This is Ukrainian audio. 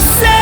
say